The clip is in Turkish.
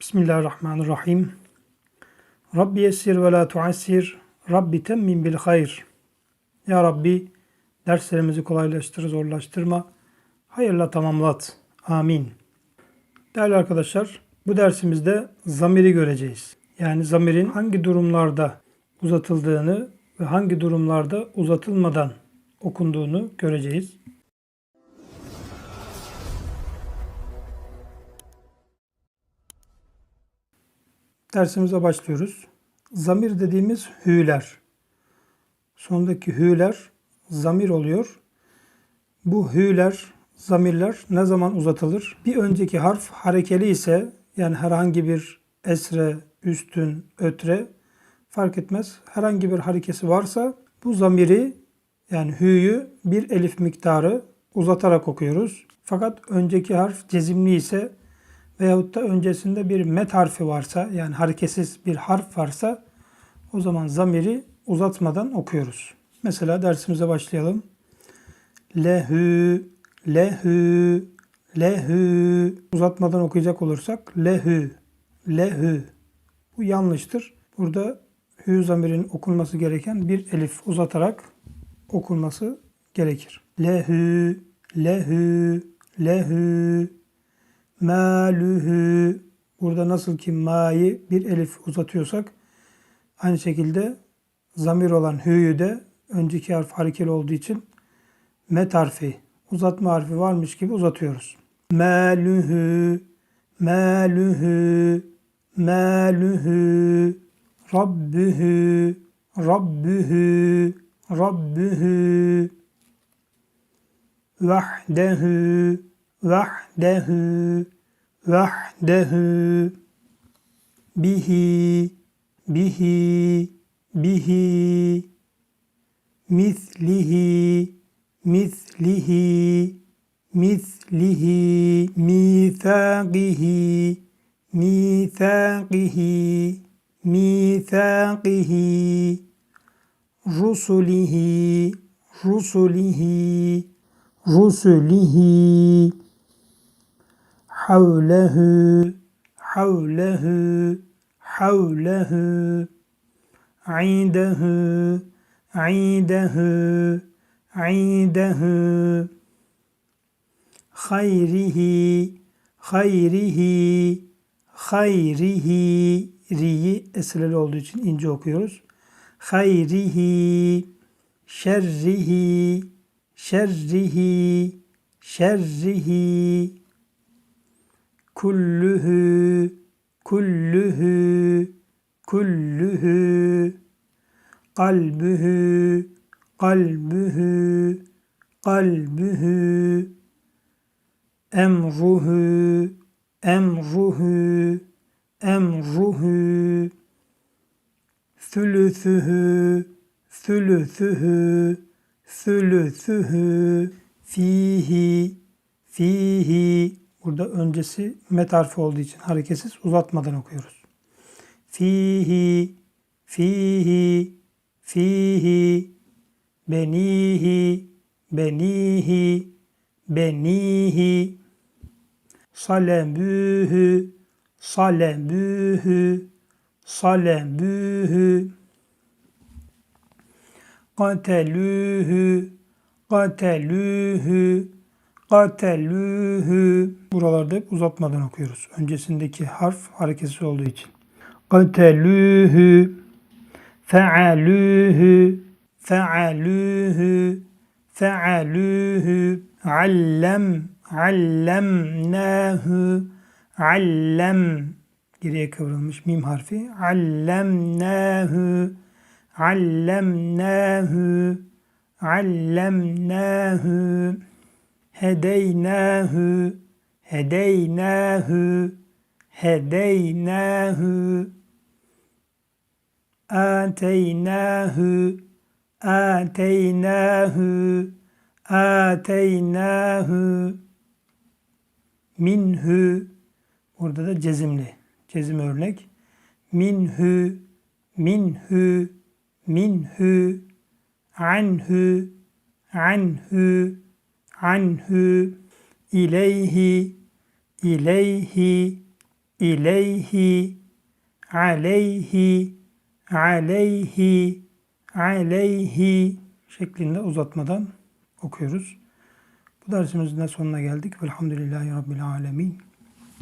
Bismillahirrahmanirrahim. Rabbi yessir ve la tuassir. Rabbi temmin bil hayr. Ya Rabbi derslerimizi kolaylaştır, zorlaştırma. Hayırla tamamlat. Amin. Değerli arkadaşlar, bu dersimizde zamiri göreceğiz. Yani zamirin hangi durumlarda uzatıldığını ve hangi durumlarda uzatılmadan okunduğunu göreceğiz. Dersimize başlıyoruz. Zamir dediğimiz hü'ler. Sondaki hü'ler zamir oluyor. Bu hü'ler, zamirler ne zaman uzatılır? Bir önceki harf harekeli ise yani herhangi bir esre, üstün, ötre fark etmez. Herhangi bir harekesi varsa bu zamiri yani hü'yü bir elif miktarı uzatarak okuyoruz. Fakat önceki harf cezimli ise veyahut da öncesinde bir met harfi varsa yani hareketsiz bir harf varsa o zaman zamiri uzatmadan okuyoruz. Mesela dersimize başlayalım. Lehü, lehü, lehü. Uzatmadan okuyacak olursak lehü, lehü. Bu yanlıştır. Burada hü zamirin okunması gereken bir elif uzatarak okunması gerekir. Lehü, lehü, lehü malühü burada nasıl ki ma'yı bir elif uzatıyorsak aynı şekilde zamir olan hü'yü de önceki harf harekeli olduğu için met harfi uzatma harfi varmış gibi uzatıyoruz. Malühü malühü malühü rabbühü rabbühü rabbühü vahdehu وحده وحده. به به به. مثله مثله مثله. ميثاقه ميثاقه ميثاقه. رسله رسله رسله. حوله حوله حوله عنده عنده عنده خيره خيره خيره ri'yi esreli olduğu için ince okuyoruz. Hayrihi şerrihi şerrihi şerrihi kulluhu kulluhu kulluhu. Kalbuhu kalbuhu kalbuhu. Emruhu emruhu emruhu. Sülüsühü sülüsühü sülüsühü. Fihi fihi Burada öncesi met olduğu için hareketsiz uzatmadan okuyoruz. Fihi, fihi, fihi, benihi, benihi, benihi, salemühü, salemühü, salemühü, katelühü, katelühü, Katelühü. Buralarda hep uzatmadan okuyoruz. Öncesindeki harf hareketsiz olduğu için. Katelühü. Fealühü. Fealühü. Fealühü. Allem. Allemnâhü. Allem. Geriye kıvrılmış mim harfi. Allemnâhü. Allemnâhü. Allemnâhü hedeynahu hedeynahu hedeynahu ateynahu ateynahu ateynahu minhu burada da cezimli cezim örnek. Minhu minhu minhu anhu anhu anhu ileyhi ileyhi ileyhi, aleyhi, aleyhi, aleyhi şeklinde uzatmadan okuyoruz. Bu dersimizin de sonuna geldik. Velhamdülillahi Rabbil Alemin.